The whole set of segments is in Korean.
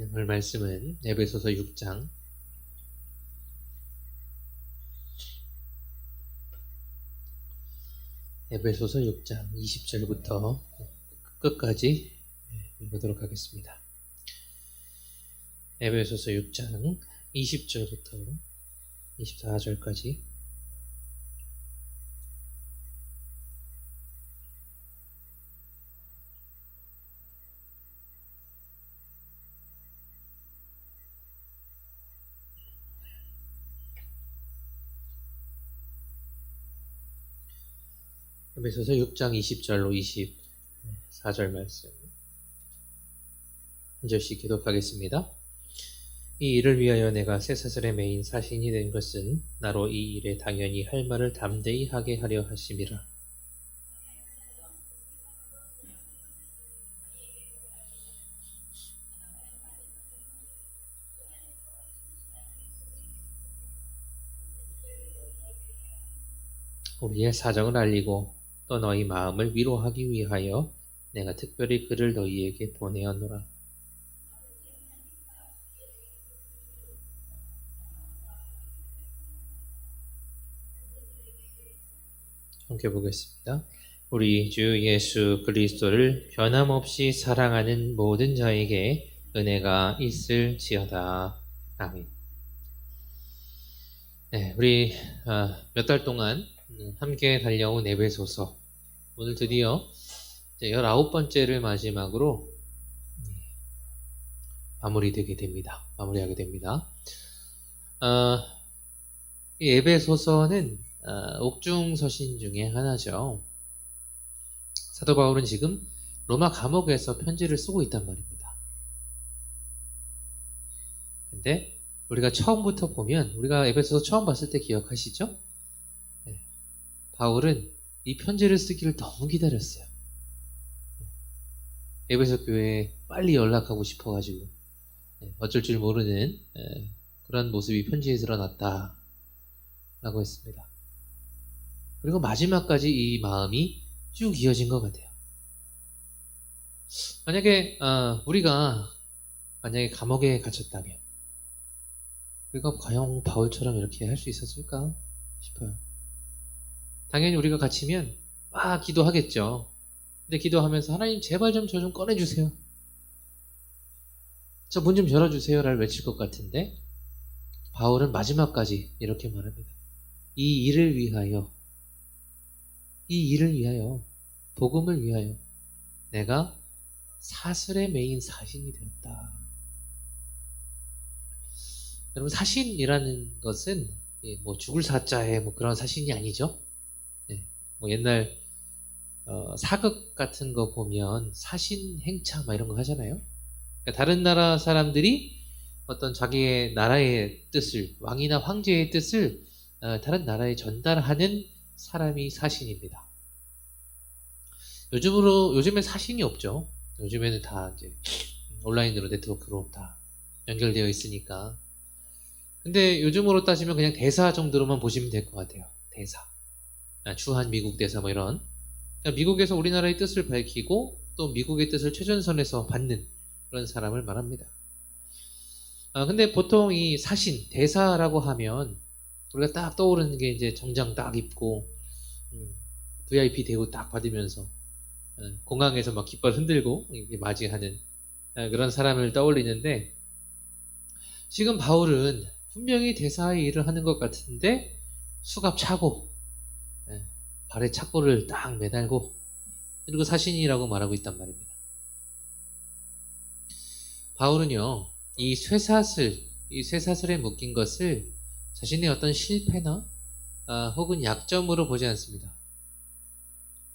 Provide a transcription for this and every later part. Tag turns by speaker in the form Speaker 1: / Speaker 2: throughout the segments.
Speaker 1: 네, 오늘 말씀은 에베소서 6장 에베소서 6장 20절부터 끝까지 읽도록 하겠습니다. 에베소서 6장 20절부터 24절까지 에베소서 6장 20절로 24절 말씀 한 절씩 기독하겠습니다. 이 일을 위하여 내가 쇠사슬의 메인 사신이 된 것은 나로 이 일에 당연히 할 말을 담대히 하게 하려 하심이라. 우리의 사정을 알리고 또 너희 마음을 위로하기 위하여 내가 특별히 그를 너희에게 보내었노라. 함께 보겠습니다. 우리 주 예수 그리스도를 변함없이 사랑하는 모든 자에게 은혜가 있을지어다. 아멘. 네, 우리 아, 몇달 동안 함께 달려온 에베소서 오늘 드디어 19번째를 마지막으로 마무리되게 됩니다. 마무리하게 됩니다. 어, 이 에베소서는 어, 옥중 서신 중에 하나죠. 사도 바울은 지금 로마 감옥에서 편지를 쓰고 있단 말입니다. 근데 우리가 처음부터 보면 우리가 에베소서 처음 봤을 때 기억하시죠? 네. 바울은 이 편지를 쓰기를 너무 기다렸어요. 에베소 교회에 빨리 연락하고 싶어가지고 네. 어쩔 줄 모르는 네. 그런 모습이 편지에 드러났다라고 했습니다. 그리고 마지막까지 이 마음이 쭉 이어진 것 같아요. 만약에 어, 우리가 만약에 감옥에 갇혔다면 우리가 과연 바울처럼 이렇게 할 수 있었을까 싶어요. 당연히 우리가 갇히면 막 기도하겠죠. 근데 기도하면서 하나님 제발 좀저좀 꺼내주세요. 저 문 좀 열어주세요를 외칠 것 같은데 바울은 마지막까지 이렇게 말합니다. 이 일을 위하여 이 일을 위하여 복음을 위하여 내가 사슬에 메인 사신이 되었다. 여러분 사신이라는 것은 예, 뭐 죽을 사자에 뭐 그런 사신이 아니죠. 네, 뭐 옛날 어, 사극 같은 거 보면 사신 행차 막 이런 거 하잖아요. 그러니까 다른 나라 사람들이 어떤 자기의 나라의 뜻을 왕이나 황제의 뜻을 어, 다른 나라에 전달하는 사람이 사신입니다. 요즘으로 요즘에 사신이 없죠. 요즘에는 다 이제 온라인으로 네트워크로 다 연결되어 있으니까 근데 요즘으로 따지면 그냥 대사 정도로만 보시면 될 것 같아요. 대사. 아, 주한 미국 대사 뭐 이런. 그러니까 미국에서 우리나라의 뜻을 밝히고 또 미국의 뜻을 최전선에서 받는 그런 사람을 말합니다. 아, 근데 보통 이 사신, 대사라고 하면 우리가 딱 떠오르는 게 이제 정장 딱 입고 음, VIP 대우 딱 받으면서 음, 공항에서 막 깃발 흔들고 맞이하는 아, 그런 사람을 떠올리는데 지금 바울은 분명히 대사의 일을 하는 것 같은데 수갑 차고 예, 발에 착고를 딱 매달고 그리고 사신이라고 말하고 있단 말입니다. 바울은요 이 쇠사슬 이 쇠사슬에 묶인 것을 자신의 어떤 실패나 아, 혹은 약점으로 보지 않습니다.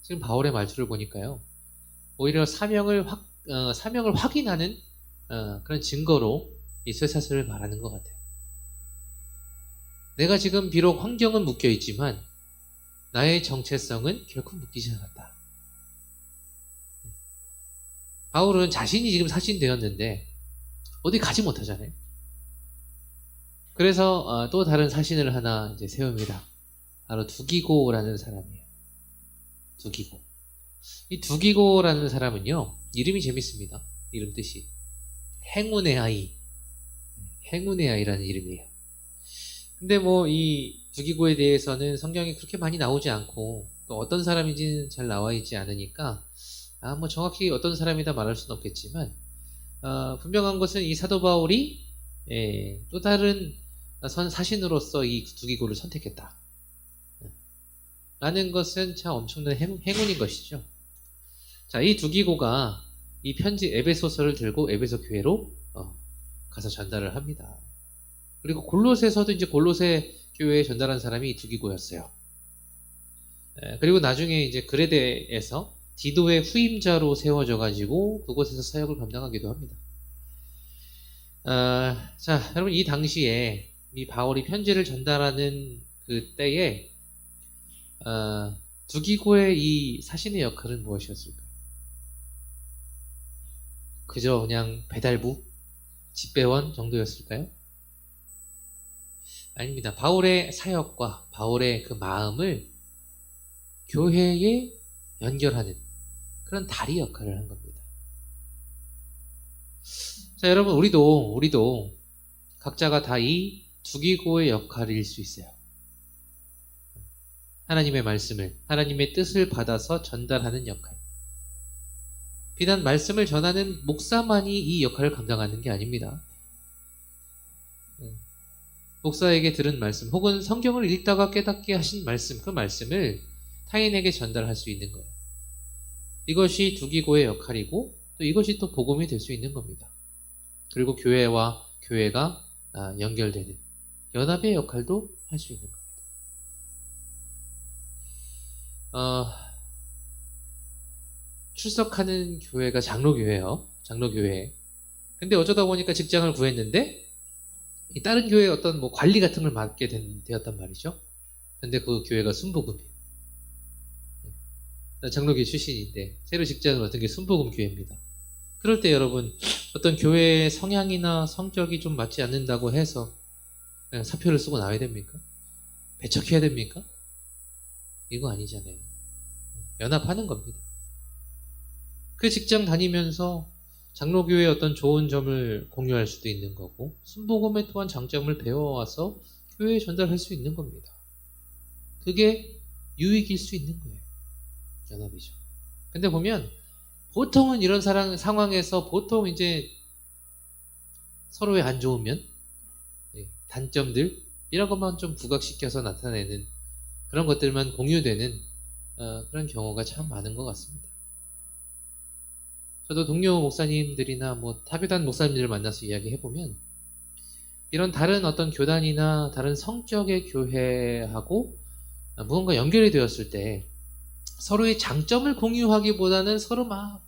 Speaker 1: 지금 바울의 말투를 보니까요 오히려 사명을 확 어, 사명을 확인하는 어, 그런 증거로 이 쇠사슬을 말하는 것 같아요. 내가 지금 비록 환경은 묶여 있지만 나의 정체성은 결코 묶이지 않았다. 바울은 자신이 지금 사신되었는데 어디 가지 못하잖아요. 그래서 어, 또 다른 사신을 하나 이제 세웁니다. 바로 두기고라는 사람이에요. 두기고. 이 두기고라는 사람은요, 이름이 재밌습니다. 이름 뜻이. 행운의 아이. 행운의 아이라는 이름이에요. 근데 뭐 이 두기고에 대해서는 성경이 그렇게 많이 나오지 않고 또 어떤 사람인지는 잘 나와 있지 않으니까 아 뭐 정확히 어떤 사람이다 말할 수는 없겠지만 어, 분명한 것은 이 사도 바울이 예, 또 다른 선 사신으로서 이 두기고를 선택했다. 라는 것은 참 엄청난 행, 행운인 것이죠. 자, 이 두기고가 이 편지 에베소서를 들고 에베소 교회로 어, 가서 전달을 합니다. 그리고 골로새서도 이제 골로새 교회에 전달한 사람이 이 두기고였어요. 에, 그리고 나중에 이제 그레데에서 디도의 후임자로 세워져 가지고 그곳에서 사역을 감당하기도 합니다. 아, 자, 여러분 이 당시에 이 바울이 편지를 전달하는 그 때에 아, 두기고의 이 사신의 역할은 무엇이었을까요? 그저 그냥 배달부, 집배원 정도였을까요? 아닙니다. 바울의 사역과 바울의 그 마음을 교회에 연결하는 그런 다리 역할을 한 겁니다. 자, 여러분, 우리도, 우리도 각자가 다 이 두기고의 역할일 수 있어요. 하나님의 말씀을, 하나님의 뜻을 받아서 전달하는 역할. 비단 말씀을 전하는 목사만이 이 역할을 감당하는 게 아닙니다. 목사에게 들은 말씀, 혹은 성경을 읽다가 깨닫게 하신 말씀, 그 말씀을 타인에게 전달할 수 있는 거예요. 이것이 두기고의 역할이고, 또 이것이 또 복음이 될 수 있는 겁니다. 그리고 교회와 교회가 아, 연결되는 연합의 역할도 할 수 있는 겁니다. 어, 출석하는 교회가 장로교회예요. 장로교회. 근데 어쩌다 보니까 직장을 구했는데 이 다른 교회 어떤 뭐 관리 같은 걸 맡게 된, 되었단 말이죠. 근데 그 교회가 순복음이에요. 나 장로교 출신인데 새로 직장을 얻은 게 순복음 교회입니다. 그럴 때 여러분 어떤 교회의 성향이나 성격이 좀 맞지 않는다고 해서 사표를 쓰고 나와야 됩니까? 배척해야 됩니까? 이거 아니잖아요. 연합하는 겁니다. 그 직장 다니면서 장로교회의 어떤 좋은 점을 공유할 수도 있는 거고 순복음에 또한 장점을 배워와서 교회에 전달할 수 있는 겁니다. 그게 유익일 수 있는 거예요. 연합이죠. 근데 보면 보통은 이런 사랑, 상황에서 보통 이제 서로의 안 좋은 면, 예, 단점들 이런 것만 좀 부각시켜서 나타내는 그런 것들만 공유되는 어, 그런 경우가 참 많은 것 같습니다. 저도 동료 목사님들이나 뭐 타교단 목사님들을 만나서 이야기해 보면 이런 다른 어떤 교단이나 다른 성격의 교회하고 무언가 연결이 되었을 때 서로의 장점을 공유하기보다는 서로 막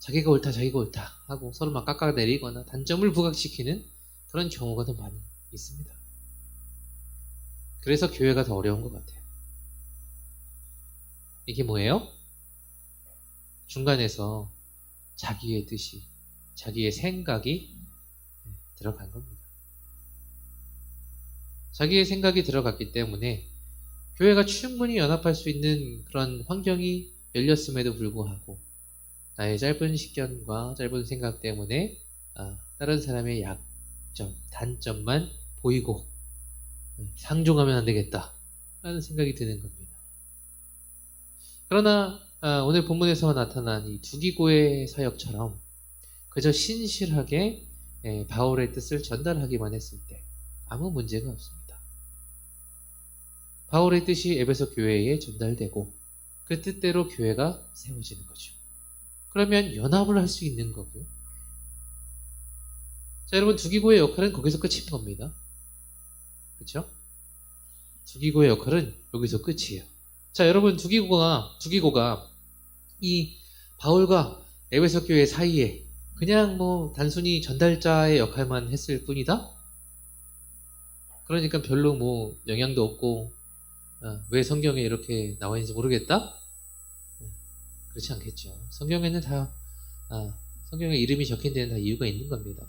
Speaker 1: 자기가 옳다 자기가 옳다 하고 서로 막 깎아내리거나 단점을 부각시키는 그런 경우가 더 많이 있습니다. 그래서 교회가 더 어려운 것 같아요. 이게 뭐예요? 중간에서 자기의 뜻이, 자기의 생각이 들어간 겁니다. 자기의 생각이 들어갔기 때문에 교회가 충분히 연합할 수 있는 그런 환경이 열렸음에도 불구하고 나의 짧은 식견과 짧은 생각 때문에 아, 다른 사람의 약점, 단점만 보이고 상종하면 안 되겠다 라는 생각이 드는 겁니다. 그러나 아, 오늘 본문에서 나타난 이 두기고의 사역처럼 그저 신실하게 예, 바울의 뜻을 전달하기만 했을 때 아무 문제가 없습니다. 바울의 뜻이 에베소 교회에 전달되고 그 뜻대로 교회가 세워지는 거죠. 그러면 연합을 할 수 있는 거고요. 자, 여러분 두기고의 역할은 거기서 끝인 겁니다. 그렇죠? 두기고의 역할은 여기서 끝이에요. 자, 여러분 두기고가 두기고가 이 바울과 에베소 교회 사이에 그냥 뭐 단순히 전달자의 역할만 했을 뿐이다. 그러니까 별로 뭐 영향도 없고 어, 왜 성경에 이렇게 나와 있는지 모르겠다? 네, 그렇지 않겠죠. 성경에는 다, 아, 성경에 이름이 적힌 데는 다 이유가 있는 겁니다.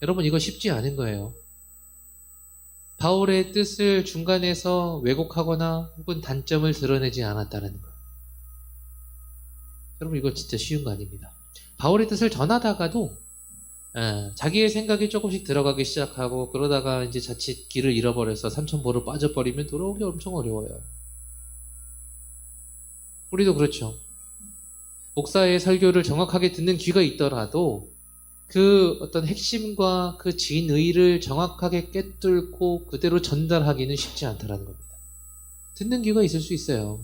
Speaker 1: 여러분, 이거 쉽지 않은 거예요. 바울의 뜻을 중간에서 왜곡하거나 혹은 단점을 드러내지 않았다는 거. 여러분, 이거 진짜 쉬운 거 아닙니다. 바울의 뜻을 전하다가도 예, 자기의 생각이 조금씩 들어가기 시작하고 그러다가 이제 자칫 길을 잃어버려서 삼천보로 빠져버리면 돌아오기 엄청 어려워요. 우리도 그렇죠. 목사의 설교를 정확하게 듣는 귀가 있더라도 그 어떤 핵심과 그 진의를 정확하게 꿰뚫고 그대로 전달하기는 쉽지 않다라는 겁니다. 듣는 귀가 있을 수 있어요.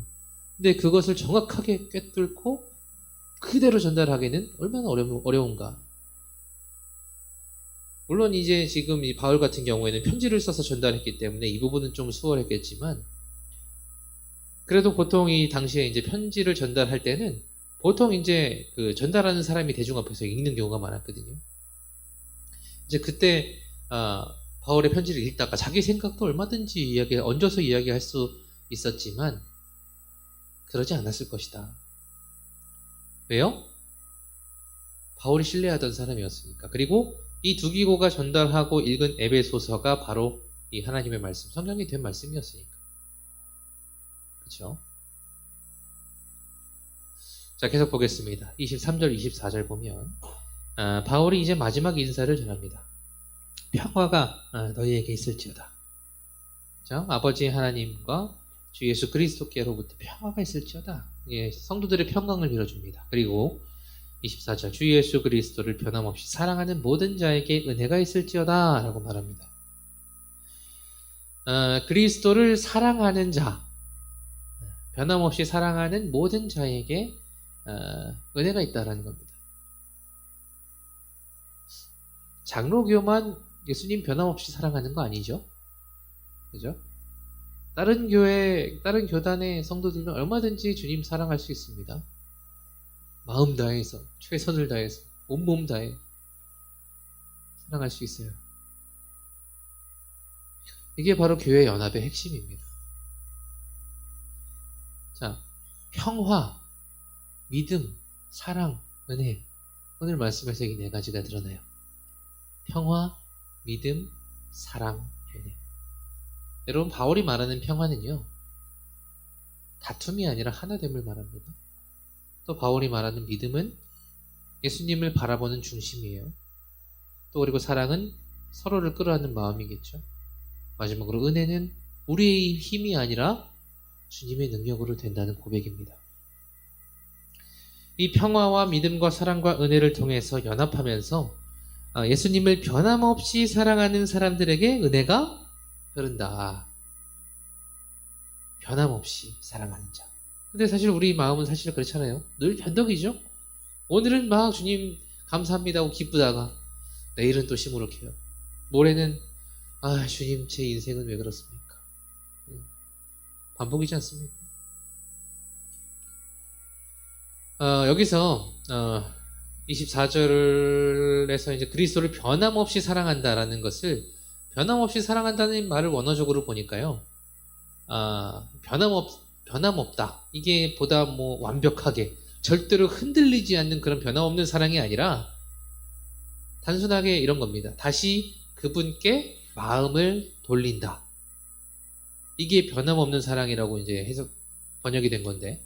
Speaker 1: 근데 그것을 정확하게 꿰뚫고 그대로 전달하기는 얼마나 어려, 어려운가. 물론 이제 지금 이 바울 같은 경우에는 편지를 써서 전달했기 때문에 이 부분은 좀 수월했겠지만 그래도 보통 이 당시에 이제 편지를 전달할 때는 보통 이제 그 전달하는 사람이 대중 앞에서 읽는 경우가 많았거든요. 이제 그때 아, 바울의 편지를 읽다가 자기 생각도 얼마든지 이야기 얹어서 이야기할 수 있었지만 그러지 않았을 것이다. 왜요? 바울이 신뢰하던 사람이었으니까. 그리고 이 두기고가 전달하고 읽은 에베소서가 바로 이 하나님의 말씀, 성경이 된 말씀이었으니까. 그렇죠? 자, 계속 보겠습니다. 23절, 24절 보면 아, 바울이 이제 마지막 인사를 전합니다. 평화가 아, 너희에게 있을지어다. 자, 아버지 하나님과 주 예수 그리스도께로부터 평화가 있을지어다. 예, 성도들의 평강을 빌어줍니다. 그리고 24절 주 예수 그리스도를 변함없이 사랑하는 모든 자에게 은혜가 있을지어다 라고 말합니다. 어, 그리스도를 사랑하는 자, 변함없이 사랑하는 모든 자에게 어, 은혜가 있다라는 겁니다. 장로교만 예수님 변함없이 사랑하는 거 아니죠? 그죠? 다른 교회, 다른 교단의 성도들은 얼마든지 주님 사랑할 수 있습니다. 마음 다해서, 최선을 다해서, 온몸 다해 사랑할 수 있어요. 이게 바로 교회 연합의 핵심입니다. 자, 평화, 믿음, 사랑, 은혜. 오늘 말씀에서 이 네 가지가 드러나요. 평화, 믿음, 사랑. 여러분, 바울이 말하는 평화는요, 다툼이 아니라 하나됨을 말합니다. 또 바울이 말하는 믿음은 예수님을 바라보는 중심이에요. 또 그리고 사랑은 서로를 끌어안는 마음이겠죠. 마지막으로 은혜는 우리의 힘이 아니라 주님의 능력으로 된다는 고백입니다. 이 평화와 믿음과 사랑과 은혜를 통해서 연합하면서 아, 예수님을 변함없이 사랑하는 사람들에게 은혜가 흐른다. 변함없이 사랑하는 자. 근데 사실 우리 마음은 사실 그렇잖아요. 늘 변덕이죠. 오늘은 막 주님 감사합니다 하고 기쁘다가 내일은 또 시무룩해요. 모레는 아 주님 제 인생은 왜 그렇습니까? 반복이지 않습니까? 어, 여기서 어, 24절에서 이제 그리스도를 변함없이 사랑한다라는 것을 변함없이 사랑한다는 말을 원어적으로 보니까요. 아, 변함없 변함없다. 이게 보다 뭐 완벽하게 절대로 흔들리지 않는 그런 변함없는 사랑이 아니라 단순하게 이런 겁니다. 다시 그분께 마음을 돌린다. 이게 변함없는 사랑이라고 이제 해석 번역이 된 건데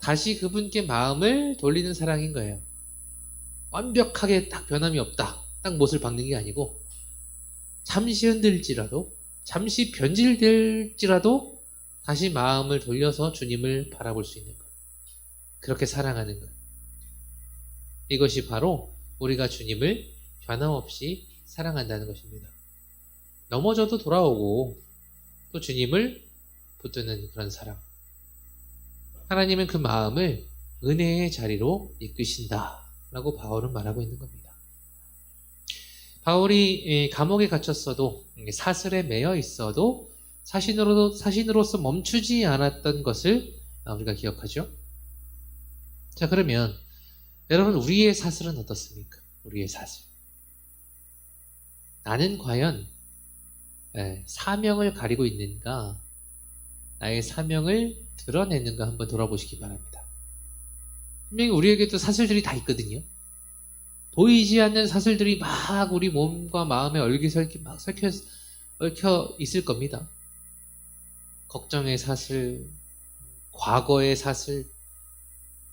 Speaker 1: 다시 그분께 마음을 돌리는 사랑인 거예요. 완벽하게 딱 변함이 없다. 딱 못을 박는 게 아니고 잠시 흔들지라도 잠시 변질될지라도 다시 마음을 돌려서 주님을 바라볼 수 있는 것. 그렇게 사랑하는 것. 이것이 바로 우리가 주님을 변함없이 사랑한다는 것입니다. 넘어져도 돌아오고 또 주님을 붙드는 그런 사랑. 하나님은 그 마음을 은혜의 자리로 이끄신다. 라고 바울은 말하고 있는 겁니다. 바울이 감옥에 갇혔어도 사슬에 매여 있어도 사신으로, 사신으로서 멈추지 않았던 것을 우리가 기억하죠. 자, 그러면 여러분, 우리의 사슬은 어떻습니까? 우리의 사슬. 나는 과연 예, 사명을 가리고 있는가, 나의 사명을 드러내는가 한번 돌아보시기 바랍니다. 분명히 우리에게도 사슬들이 다 있거든요. 보이지 않는 사슬들이 막 우리 몸과 마음에 얼기설기 막 얽혀, 얽혀 있을 겁니다. 걱정의 사슬, 과거의 사슬,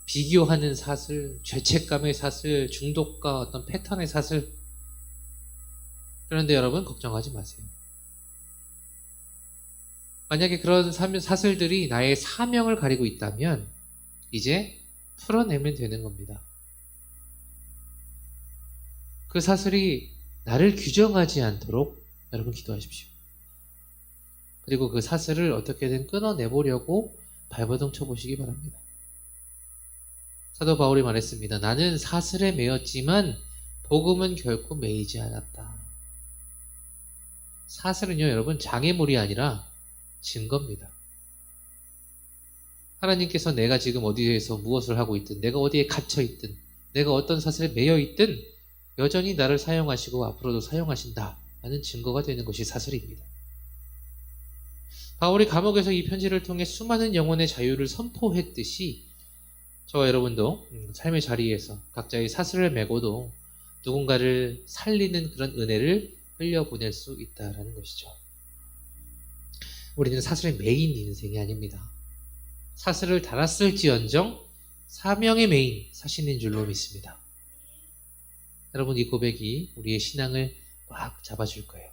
Speaker 1: 비교하는 사슬, 죄책감의 사슬, 중독과 어떤 패턴의 사슬. 그런데 여러분 걱정하지 마세요. 만약에 그런 사슬들이 나의 사명을 가리고 있다면 이제 풀어내면 되는 겁니다. 그 사슬이 나를 규정하지 않도록 여러분 기도하십시오. 그리고 그 사슬을 어떻게든 끊어내보려고 발버둥 쳐보시기 바랍니다. 사도 바울이 말했습니다. 나는 사슬에 매였지만 복음은 결코 매이지 않았다. 사슬은요, 여러분, 장애물이 아니라 증거입니다. 하나님께서 내가 지금 어디에서 무엇을 하고 있든, 내가 어디에 갇혀 있든, 내가 어떤 사슬에 매여 있든, 여전히 나를 사용하시고 앞으로도 사용하신다. 라는 증거가 되는 것이 사슬입니다. 바울이 감옥에서 이 편지를 통해 수많은 영혼의 자유를 선포했듯이 저와 여러분도 음, 삶의 자리에서 각자의 사슬을 메고도 누군가를 살리는 그런 은혜를 흘려보낼 수 있다라는 것이죠. 우리는 사슬의 메인 인생이 아닙니다. 사슬을 달았을지언정 사명의 메인 사신인 줄로 믿습니다. 여러분 이 고백이 우리의 신앙을 꽉 잡아줄 거예요.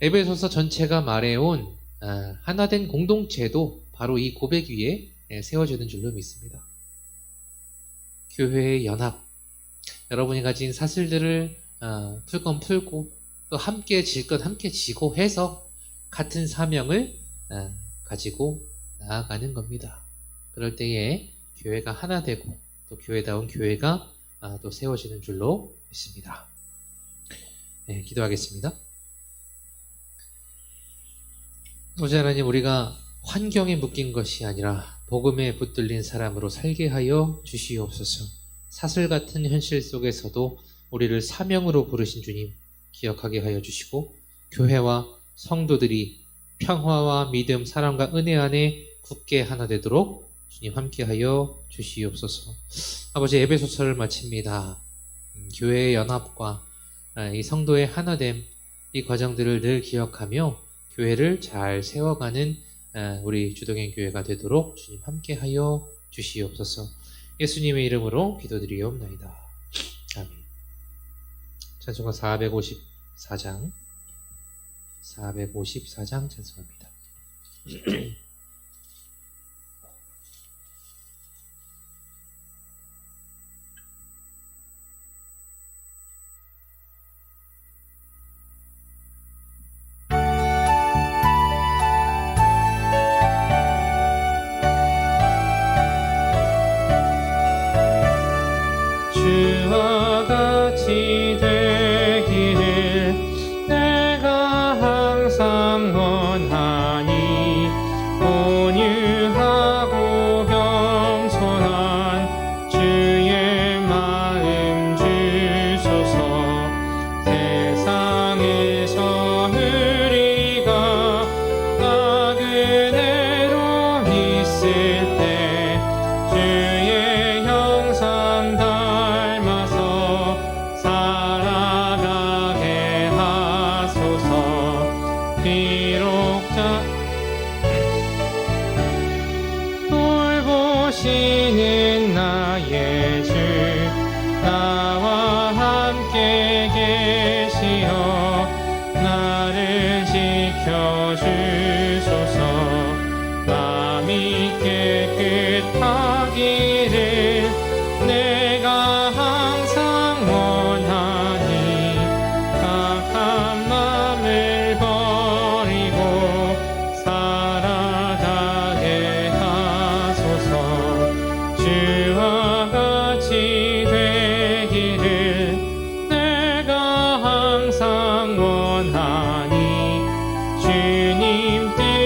Speaker 1: 에베소서 전체가 말해온 아, 하나된 공동체도 바로 이 고백 위에 예, 세워지는 줄로 믿습니다. 교회의 연합, 여러분이 가진 사슬들을 아, 풀건 풀고 또 함께 질 건 함께 지고 해서 같은 사명을 아, 가지고 나아가는 겁니다. 그럴 때에 교회가 하나 되고 또 교회다운 교회가 또 세워지는 줄로 믿습니다. 네, 기도하겠습니다. 오자 하나님 우리가 환경에 묶인 것이 아니라 복음에 붙들린 사람으로 살게 하여 주시옵소서. 사슬 같은 현실 속에서도 우리를 사명으로 부르신 주님 기억하게 하여 주시고 교회와 성도들이 평화와 믿음, 사랑과 은혜 안에 굳게 하나 되도록 주님 함께하여 주시옵소서. 아버지 에베소서를 마칩니다. 음, 교회의 연합과 아, 이 성도의 하나됨 이 과정들을 늘 기억하며 교회를 잘 세워가는 아, 우리 주동행 교회가 되도록 주님 함께하여 주시옵소서. 예수님의 이름으로 기도드리옵나이다. 아멘. 찬송가 454장 454장 찬송합니다. 기도 하